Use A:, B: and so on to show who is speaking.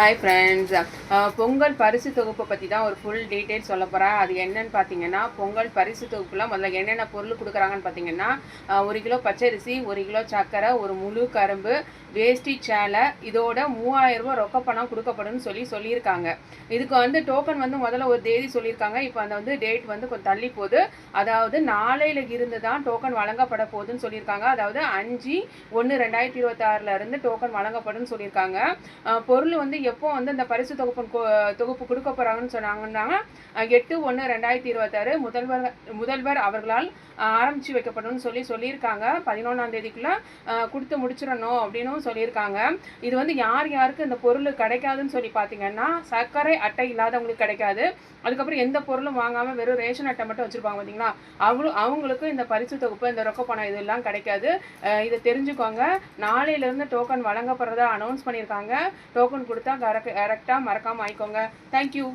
A: Hi friends Pongal பரிசு தொகுப்பை பற்றி தான் ஒரு ஃபுல் டீட்டெயில் சொல்ல போகிறேன் அது என்னன்னு பார்த்தீங்கன்னா பொங்கல் பரிசு தொகுப்பில் முதல்ல என்னென்ன பொருள் கொடுக்குறாங்கன்னு பார்த்தீங்கன்னா ஒரு கிலோ பச்சரிசி ஒரு கிலோ சர்க்கரை ஒரு முழு கரும்பு வேஷ்டி சேலை இதோட மூவாயிரம் ரூபாய் ரொக்க பணம் கொடுக்கப்படும்னு சொல்லி சொல்லியிருக்காங்க. இதுக்கு வந்து டோக்கன் வந்து முதல்ல ஒரு தேதி சொல்லியிருக்காங்க. இப்போ அந்த வந்து டேட் வந்து கொஞ்சம் தள்ளி போகுது. அதாவது நாளையில இருந்து தான் டோக்கன் வழங்கப்பட போகுதுன்னு சொல்லியிருக்காங்க. அதாவது அஞ்சு ஒன்று ரெண்டாயிரத்தி இருபத்தாறுல இருந்து டோக்கன் வழங்கப்படும் சொல்லியிருக்காங்க. பொருள் வந்து எப்போ வந்து இந்த பரிசு தொகுப்பு கொ- தொகுப்பு கொடுக்க போறாங்கன்னு சொன்னாங்கன்னா எட்டு ஒன்று ரெண்டாயிரத்தி இருபத்தாறு முதல்வர் முதல்வர் அவர்களால் ஆரம்பித்து ஆரம்பிச்சு சொல்லி சொல்லியிருக்காங்க. பதினொன்றாம் தேதிக்குள்ள கொடுத்து முடிச்சிடணும் அப்படின்னும் சொல்லியிருக்காங்க. இது வந்து யார் யாருக்கு இந்த பொருள் கிடைக்காதுன்னு சொல்லி பார்த்தீங்கன்னா சர்க்கரை அட்டை இல்லாதவங்களுக்கு கிடைக்காது. அதுக்கப்புறம் எந்த பொருளும் வாங்காமல் வெறும் ரேஷன் அட்டை மட்டும் வச்சுருப்பாங்க பார்த்தீங்களா அவங்களும் அவங்களுக்கும் இந்த பரிசு தொகுப்பு இந்த ரொக்க பணம் இதெல்லாம் கிடைக்காது. இதை தெரிஞ்சுக்கோங்க. நாளையிலேருந்து டோக்கன் வழங்கப்படுறதா அனௌன்ஸ் பண்ணியிருக்காங்க. டோக்கன் கொடுத்தா கரெக்ட் கரெக்டாக மறக்காமல் ஆயிக்கோங்க தேங்க்யூ